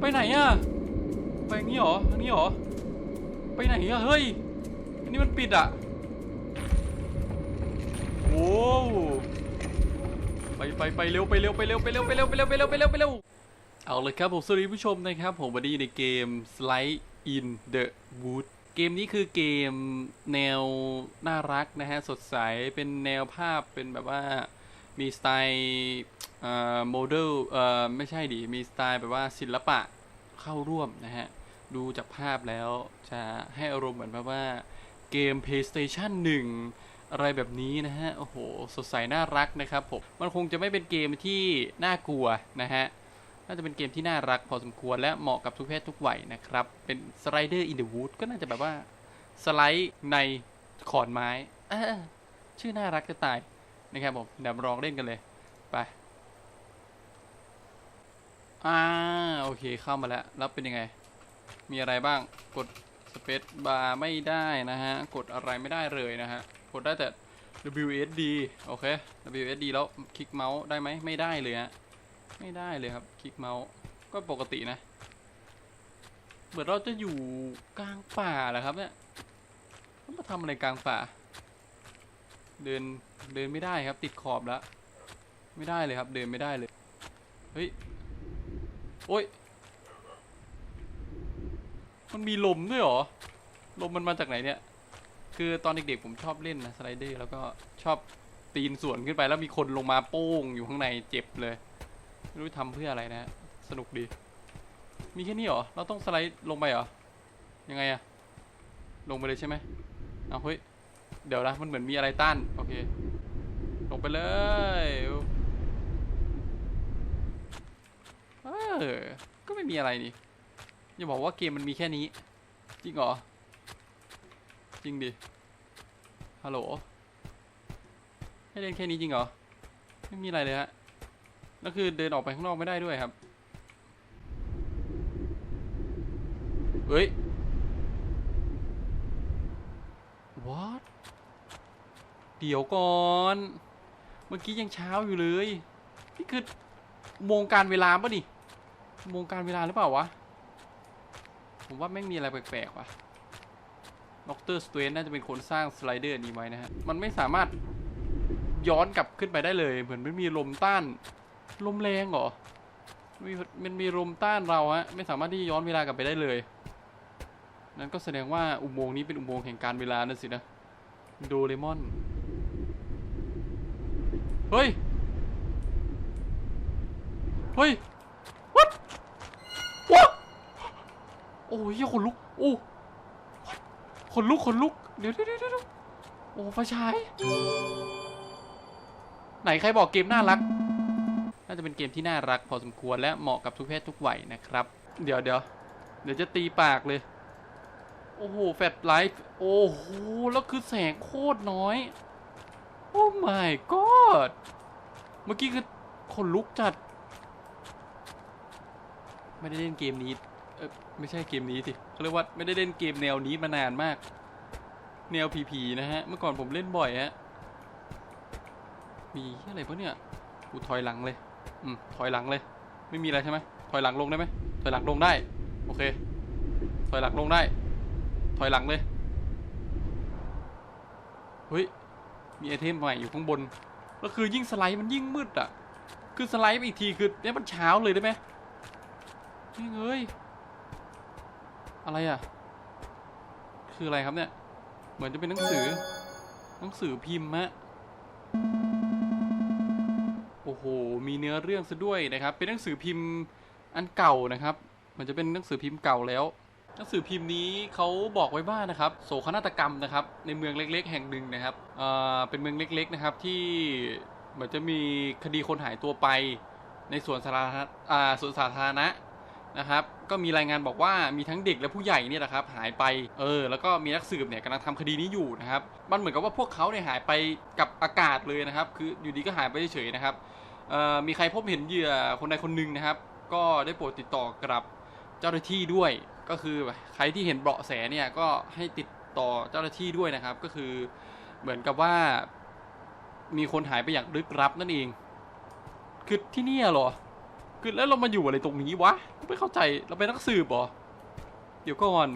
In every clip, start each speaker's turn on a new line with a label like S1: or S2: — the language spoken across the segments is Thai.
S1: ไปไหนอะไปอย่างนี้หรออันนี้หรอ ไปไหนอะเฮ้ย อันนี้มันปิดอะโว้ไปไปไปเร็วไปเร็วไปเร็วไปเร็วไปเร็วไปเร็วไปเร็วไปเร็วไปเร็ว เอาเลยครับผมสวัสดีผู้ชมนะครับ ผมวันนี้อยู่ในเกม Slide in the Wood เกมนี้คือเกมแนวน่ารักนะฮะ สดใสเป็นแนวภาพเป็นแบบว่ามีสไตล์ โมเดลไม่ใช่ดิมีสไตล์แบบว่าศิลปะเข้าร่วมนะฮะ ดูจากภาพแล้วจะให้อารมณ์เหมือนแบบว่าเกม PlayStation 1 อะไรแบบนี้นะฮะ โอ้โห สดใสน่ารักนะครับผม มันคงจะไม่เป็นเกมที่น่ากลัวนะฮะ น่าจะเป็นเกมที่น่ารักพอสมควรและเหมาะกับทุกเพศทุกวัยนะครับ เป็นสไลเดอร์อินเดอะวูดก็น่าจะแบบว่าสไลด์ในขอนไม้ ชื่อน่ารักจะตายนะครับผมเดี๋ยวลองเล่นกันเลย ไป อ่าโอเคเข้ามาแล้วแล้วเป็นยังไง มีอะไรบ้างกดสเปซบาร์ไม่ได้นะฮะ กดอะไรไม่ได้เลยนะฮะ กดได้แต่ WSD โอเค WSD แล้วคลิกเมาส์ได้ไหมไม่ได้เลยฮะ ไม่ได้เลยครับ คลิกเมาส์ก็ปกตินะ เหมือนเราจะอยู่กลางป่าแหละครับเนี่ยต้องมาทำอะไรกลางป่า เดินเดินไม่ได้ครับ ติดขอบแล้ว ไม่ได้เลยครับ เดินไม่ได้เลย เฮ้ย โอ้ย มันมีลมด้วยเหรอ ลมมันมาจากไหนเนี่ย คือตอนเด็กๆผมชอบเล่นนะสไลเดอร์แล้วก็ชอบปีนสวนขึ้นไปแล้วมีคนลงมาโป้งอยู่ข้างในเจ็บเลย ไม่รู้ทำเพื่ออะไรนะฮะสนุกดี มีแค่นี้เหรอ เราต้องสไลด์ลงไปเหรอ ยังไงอะลงไปเลยใช่ไหมเอาเฮ้ย เดี๋ยวนะมันเหมือนมีอะไรต้าน โอเค ลงไปเลยเออ ก็ไม่มีอะไรนี่อย่าบอกว่าเกมมันมีแค่นี้ จริงเหรอ จริงดิ ฮัลโหล ให้เล่นแค่นี้จริงเหรอ ไม่มีอะไรเลยฮะแล้วคือเดินออกไปข้างนอกไม่ได้ด้วยครับ เฮ้ย what เดี๋ยวก่อน เมื่อกี้ยังเช้าอยู่เลย นี่คืออุโมงการเวลาปะนี่ อุโมงการเวลาหรือเปล่าวะ ผมว่าไม่งมีอะไรแปลกๆว่ะดรสเตนน่าจะเป็นคนสร้างสไลเดอร์นี้ไว้นะฮะ มันไม่สามารถย้อนกลับขึ้นไปได้เลย เหมือนไม่มีลมต้าน ลมแรงเหรอมีมันมีลมต้านเราฮะ ไม่สามารถที่จะย้อนเวลากลับไปได้เลย นั่นก็แสดงว่าอุโมงค์นี้เป็นอุโมงค์แห่งการเวลานั่นสินะโดเรมอน เฮ้ย เฮ้ย what what โอ้ยขนลุก โอ้ขนลุกขนลุก เดี๋ยวเดี๋ยวเดี๋ยวโอ้ไฟฉาย ไหนใครบอกเกมน่ารัก น่าจะเป็นเกมที่น่ารัก พอสมควรและเหมาะกับทุกเพศทุกวัยนะครับ เดี๋ยวเดี๋ยวเดี๋ยวจะตีปากเลย โอ้โห แฟลชไลท์ โอ้โห แล้วคือแสงโคตรน้อย โอ้ my god เมื่อกี้คือคนลุกจัด ไม่ได้เล่นเกมนี้ เออไม่ใช่เกมนี้สิเขาเรียกว่าไม่ได้เล่นเกมแนวนี้มานานมาก แนวผีๆนะฮะ เมื่อก่อนผมเล่นบ่อยฮะ มีอะไรปะเนี่ย กูถอยหลังเลย อืม ถอยหลังเลย ไม่มีอะไรใช่ไหมถอยหลังลงได้ไหมถอยหลังลงได้ โอเค ถอยหลังลงได้ ถอยหลังเลย เฮ้ย มีไอเทมใหม่อยู่ข้างบนแล้วคือยิ่งสไลด์มันยิ่งมืดอะ คือสไลด์ไปอีกทีคือเนี่ยมันเช้าเลยได้ไหมนี่เอ้ย อะไรอะ คืออะไรครับเนี่ย เหมือนจะเป็นหนังสือ หนังสือพิมพ์ฮะ โอ้โห มีเนื้อเรื่องซะด้วยนะครับ เป็นหนังสือพิมพ์อันเก่านะครับ เหมันจะเป็นหนังสือพิมพ์เก่าแล้ว หนังสือพิมพ์นี้เขาบอกไว้ว่านะครับ โศกนาฏกรรมนะครับ ในเมืองเล็ก ๆ แห่งหนึ่งนะครับเอ่อเป็นเมืองเล็ก ๆ นะครับที่เหมือนจะมีคดีคนหายตัวไปในสวนสาธารณะอ่าสวนสาธารณะ นะครับก็มีรายงานบอกว่ามีทั้งเด็กและผู้ใหญ่เนี่ยนะครับหายไปเออแล้วก็มีนักสืบเนี่ยกำลังทำคดีนี้อยู่นะครับมันเหมือนกับว่าพวกเขาเนี่ยหายไปกับอากาศเลยนะครับ คืออยู่ดีก็หายไปเฉยๆนะครับออมีใครพบเห็นเหยื่อคนใดคนหนึ่งนะครับ ก็ได้โปรดติดต่อกับเจ้าหน้าที่ด้วย ก็คือใครที่เห็นเบาะแสเนี่ยก็ให้ติดต่อเจ้าหน้าที่ด้วยนะครับ ก็คือเหมือนกับว่ามีคนหายไปอย่างลึกลับนั่นเองคือที่นี่เหรอ คือแล้วเรามาอยู่อะไรตรงนี้วะไม่เข้าใจเราเป็นนักสืบหรอเดี๋ยวก่อน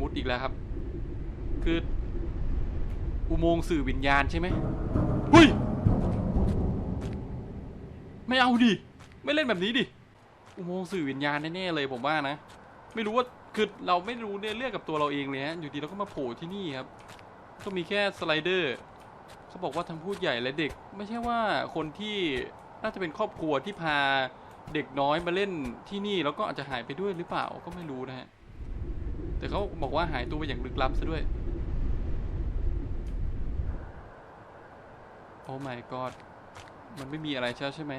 S1: มุดอีกแล้วครับ คืออุโมงค์สื่อวิญญาณใช่ไหมเฮ้ยไม่เอาดิไม่เล่นแบบนี้ดิอุโมงค์สื่อวิญญาณแน่ๆเลยผมว่านะ ไม่รู้ว่าคือเราไม่รู้เนี่ยเรื่องกับตัวเราเองเลยฮะอยู่ดีเราก็มาโผล่ที่นี่ครับก็มีแค่สไลเดอร์เขาบอกว่าทั้งผู้ใหญ่และเด็ก ไม่ใช่ว่าคนที่ น่าจะเป็นครอบครัวที่พาเด็กน้อยมาเล่นที่นี่แล้วก็อาจจะหายไปด้วยหรือเปล่าก็ไม่รู้นะฮะแต่เขาบอกว่าหายตัวไปอย่างลึกลับซะด้วยโอ้ my god มันไม่มีอะไรใช่ใช่ไหม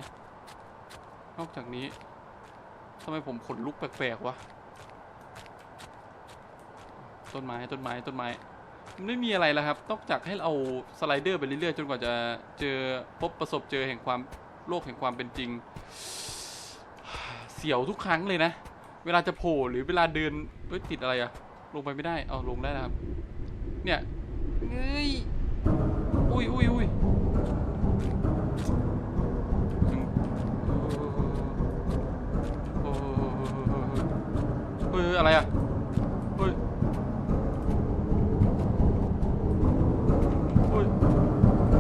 S1: นอกจากนี้ทำไมผมขนลุกแปลกๆวะต้นไม้ต้นไม้ต้นไม้มันไม่มีอะไรแล้วครับนอกจากให้เราสไลเดอร์ไปเรื่อยๆจนกว่าจะเจอพบประสบเจอแห่งความ โลกแห่งความเป็นจริง เสียวทุกครั้งเลยนะ เวลาจะโผล่หรือเวลาเดินเอ้ยติดอะไรอะลงไปไม่ได้ เอาลงได้นะครับ เนี่ยเอ้ยอุ้ยอุ้ยอุ้ยเออเฮ้ยอะไรอะเฮ้ยเฮ้ย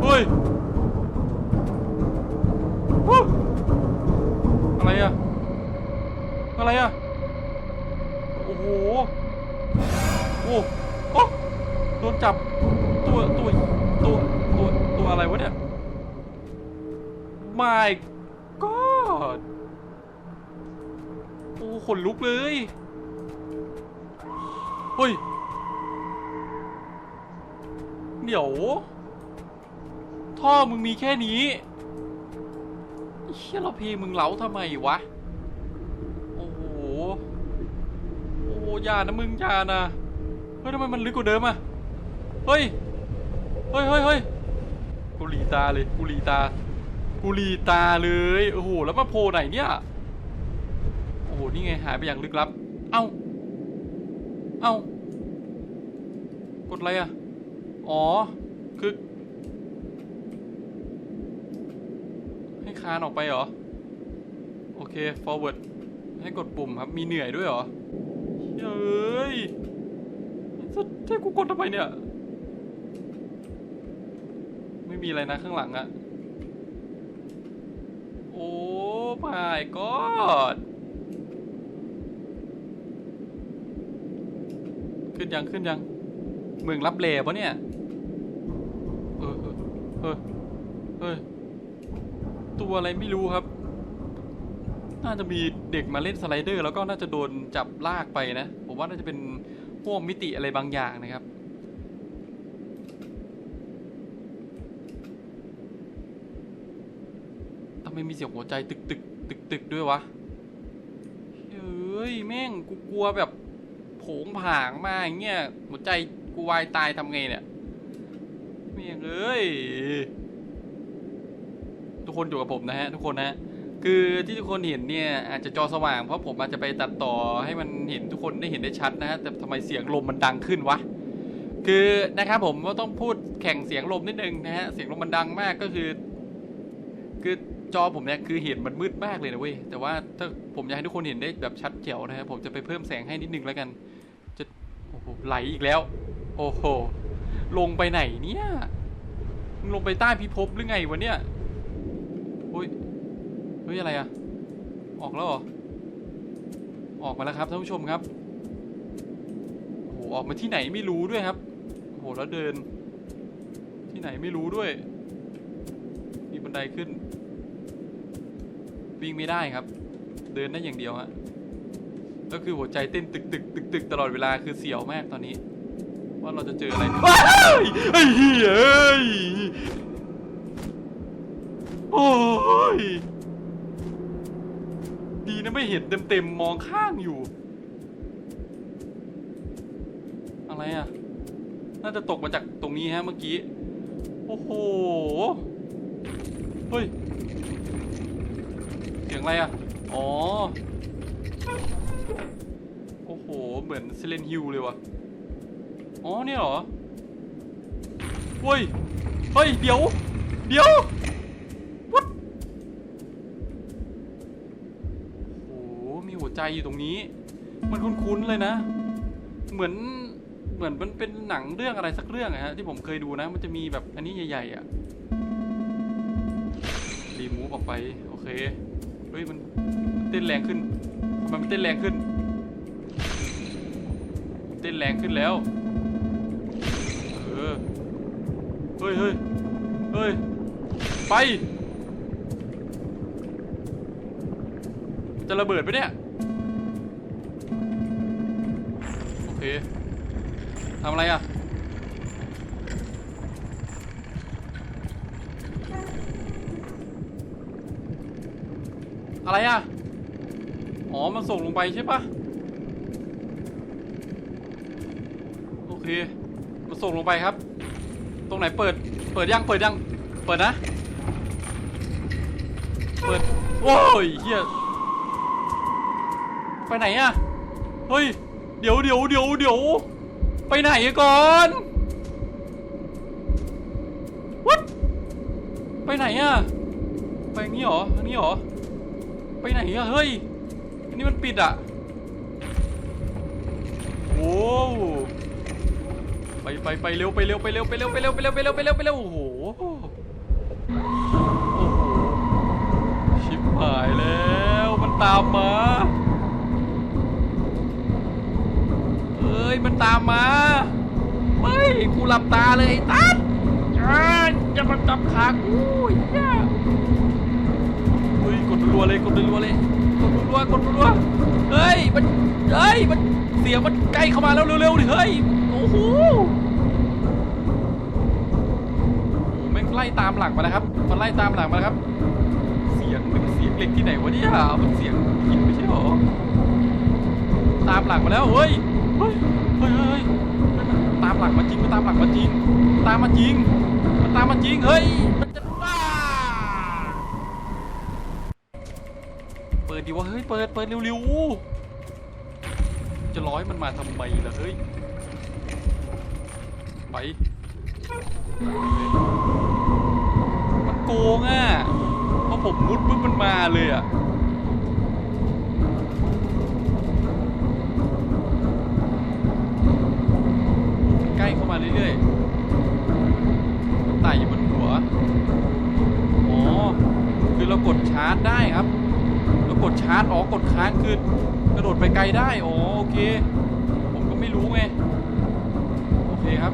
S1: เฮ้ย อะไรอะโอ้โห โอ้โอ้โดนจับ ตัวตัวตัวตัวตัวอะไรวะเนี่ย my god โอ้ขนลุกเลยเฮ้ยเดี๋ยว ท่อมึงมีแค่นี้เชี่ยเราเพมึงเล้าทำไมวะ โอ้โห โอย่านะมึงอย่านะเฮ้ยทำไมมันลึกกว่าเดิมอะเฮ้ยเฮ้ยเฮ้ยเฮ้ยกูหลีตาเลยกูหลีตากูหลีตาเลยโอ้โหแล้วมาโผล่ไหนเนี่ยโอ้โหนี่ไงหายไปอย่างลึกลับ เอ้าเอ้ากดอะไรอะอ๋อคือให้คานออกไปเหรอ โอเค forward ให้กดปุ่มครับ มีเหนื่อยด้วยเหรอ เฮ้ยจะให้กูกดทำไมเนี่ย ไม่มีอะไรนะข้างหลังอะโอ้ my god ขึ้นยังขึ้นยัง เมืองรับเลปะเนี่ย เออเออเออเออตัวอะไรไม่รู้ครับ น่าจะมีเด็กมาเล่นสไลเดอร์ แล้วก็น่าจะโดนจับลากไปนะ ผมว่าน่าจะเป็นพวกมิติอะไรบางอย่างนะครับ ทำไมมีเสียงหัวใจตึกตึกตึกตึกด้วยวะ เฮ้ย แม่งกูกลัวแบบโผงผางมาอย่างเงี้ย หัวใจกูวายตายทำไงเนี่ยแม่งเอ้ย ทุกคนอยู่กับผมนะฮะ ทุกคนนะ คือที่ทุกคนเห็นเนี่ยอาจจะจอสว่างเพราะผมอาจจะไปตัดต่อให้มันเห็นทุกคนได้เห็นได้ชัดนะฮะแต่ทำไมเสียงลมมันดังขึ้นวะคือนะครับผมก็ต้องพูดแข่งเสียงลมนิดนึงนะฮะเสียงลมมันดังมากก็คือ คือจอผมเนี่ยคือเห็นมันมืดมากเลยนะเว้ยแต่ว่าถ้าผมอยากให้ทุกคนเห็นได้แบบชัดแจ๋วนะครับผมจะไปเพิ่มแสงให้นิดนึงแล้วกัน จะโอ้โหไหลอีกแล้ว โอ้โหลงไปไหนเนี่ยลงไปใต้พิภพหรือไงวะเนี่ยเฮ้ย เฮ้ยอะไรอะออกแล้วเหรอ ออกมาแล้วครับท่านผู้ชมครับโอ้โหออกมาที่ไหนไม่รู้ด้วยครับโอ้โหแล้วเดิน ที่ไหนไม่รู้ด้วย มีบันไดขึ้น วิ่งไม่ได้ครับ เดินได้อย่างเดียวฮะก็คือหัวใจเต้นตึกตึกตึกตึกตลอดเวลาคือเสียวมากตอนนี้ ว่าเราจะเจออะไรไอ้เหี้ยโอ้ย นะไม่เห็นเต็มๆมองข้างอยู่ อะไรอะ น่าจะตกมาจากตรงนี้ฮะเมื่อกี้ โอ้โห เฮ้ย เสียงอะไรอะ อ๋อ โอ้โห เหมือนเซเลนฮิลเลยว่ะ อ๋อเนี่ยเหรอ เฮ้ย เฮ้ย เดี๋ยว เดี๋ยว What ใจอยู่ตรงนี้ มันคุ้นๆเลยนะ เหมือนเหมือนมันเป็นหนังเรื่องอะไรสักเรื่องอะฮะที่ผมเคยดูนะ มันจะมีแบบอันนี้ใหญ่ๆอะรีมูฟออกไปโอเคเฮ้ยมันเต้นแรงขึ้นทำไมมันเต้นแรงขึ้น เต้นแรงขึ้นแล้วเออเฮ้ยเฮ้ยเฮ้ยไป จะระเบิดไปะเนี่ย เคทำอะไรอะอะไรอะ อ๋อ มันส่งลงไปใช่ปะโอเค มันส่งลงไปครับ ตรงไหนเปิด เปิดยัง เปิดยัง เปิดนะ เปิด โอ้ยเฮียไปไหนอะเฮ้ย เดี๋ยวเดี๋ยวเดี๋ยวเดี๋ยวไปไหนก่อน What ไปไหนอะไปงนี้หรออันนี้หรอไปไหนอะเฮ้ยอันนี้มันปิดอะโอ้ไปไปไปเร็วไปเร็วไปเร็วไปเร็วไปเร็วไปเร็วไปเร็วไปเร็วไปเร็วโอ้โห โอ้โห ชิบหายแล้วมันตามมา เอ้ ยมันตามมาไม่กูหลับตาเลยไอ้ตัดอ่าจะมาจับขากูไอ้เหี้ยเฮ้ยกดรัวๆเลยกดรัวๆเลยกดรัวๆกดรัวๆเฮ้ยมันเฮ้ยมันเสียงมันใกล้เข้ามาแล้วเร็วๆดิเฮ้ยโอ้โหโอ้โหแม่งไล่ตามหลังมาแล้วครับมันไล่ตามหลังมาแล้วครับ เสียงมันเสียงเหล็กที่ไหนวะเนี่ยมันเสียงหินไม่ใช่หรอตามหลังมาแล้วเฮ้ย เฮ้ยเฮ้ยเฮ้ยตามหลังมาจริงมันตามหลังมาจริง ตามมาจริง มันตามมาจริง เฮ้ย มันจะบ้าเปิดดิวะ เฮ้ย เปิด เปิดเร็วๆ จะร้อยมันมาทำไมล่ะ เฮ้ย ไปมันโกงอะเพราะผมมุดปุ๊บมันมาเลยอะ ใกล้ เรื่อยๆมันไต่อยู่บนหัว อ๋อ คือเรากดชาร์จได้ครับ เรากดชาร์จ อ๋อ กดค้างคือกระโดดไปไกลได้ อ๋อ โอเค ผมก็ไม่รู้ไง โอเคครับ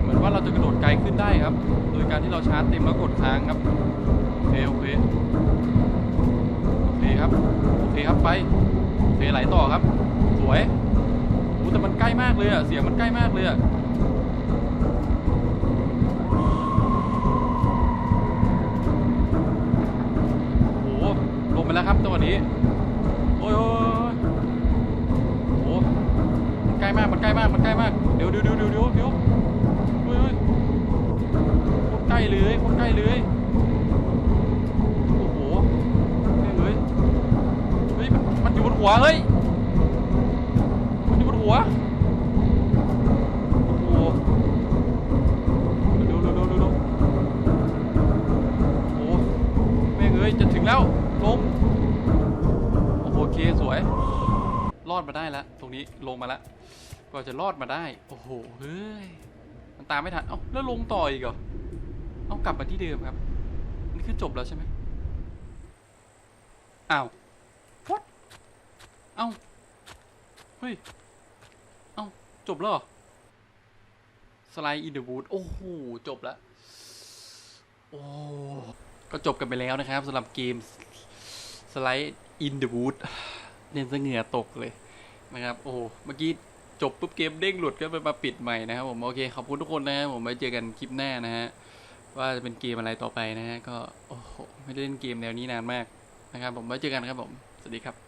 S1: เหมือนว่าเราจะกระโดดไกลขึ้นได้ครับ โดยการที่เราชาร์จเต็มแล้วกดค้างครับ โอเค โอเค โอเคครับ โอเคครับ ไป โอเคไหลต่อครับ สวยโอ้แต่มันใกล้มากเลยอะเสียงมันใกล้มากเลยอะโอ้โหลงไปแล้วครับจังหวะ นี้โอ้ยโอ้ยโอ้ยโอ้โหมันใกล้มากมันใกล้มากมันใกล้มากเดี๋ยวเดี๋ยวเดี๋ยวเดี๋ยวเดี๋ยวเดี๋ยวเฮ้ยโคตรใกล้เลยโคตรใกล้เลยโอ้โหแม่งเลยเฮ้ยมันอยู่บนหัวเฮ้ยมันอยู่บนหัวโอ้โหเร็วเร็วเร็วเร็วเร็วโอ้โหแม่งเอ้ยจะถึงแล้วลง เคสวย รอดมาได้แล้วตรงนี้ลงมาแล้วก็จะรอดมาได้ โอ้โห เฮ้ย มันตามไม่ทัน เอ้า แล้วลงต่ออีกเหรอ เอากลับมาที่เดิมครับ นี่คือจบแล้วใช่ไหมอ้าว what เอ้า เฮ้ย เอ้า จบแล้วเหรอ สไลด์อินเดอะวูดโอ้โห จบแล้ว โอ้ ก็จบกันไปแล้วนะครับสำหรับเกมสไลด์ อินเดอะวูดเล่นซะเหงื่อตกเลยนะครับ โอ้เมื่อกี้จบปุ๊บเกมเด้งหลุดก็ไปมาปิดใหม่นะครับผมโอเคขอบคุณทุกคนนะครับผมไว้เจอกันคลิปหน้านะฮะว่าจะเป็นเกมอะไรต่อไปนะฮะก็โอ้โหไม่ได้เล่นเกมแนวนี้นานมากนะครับผมไว้เจอกันครับผม สวัสดีครับ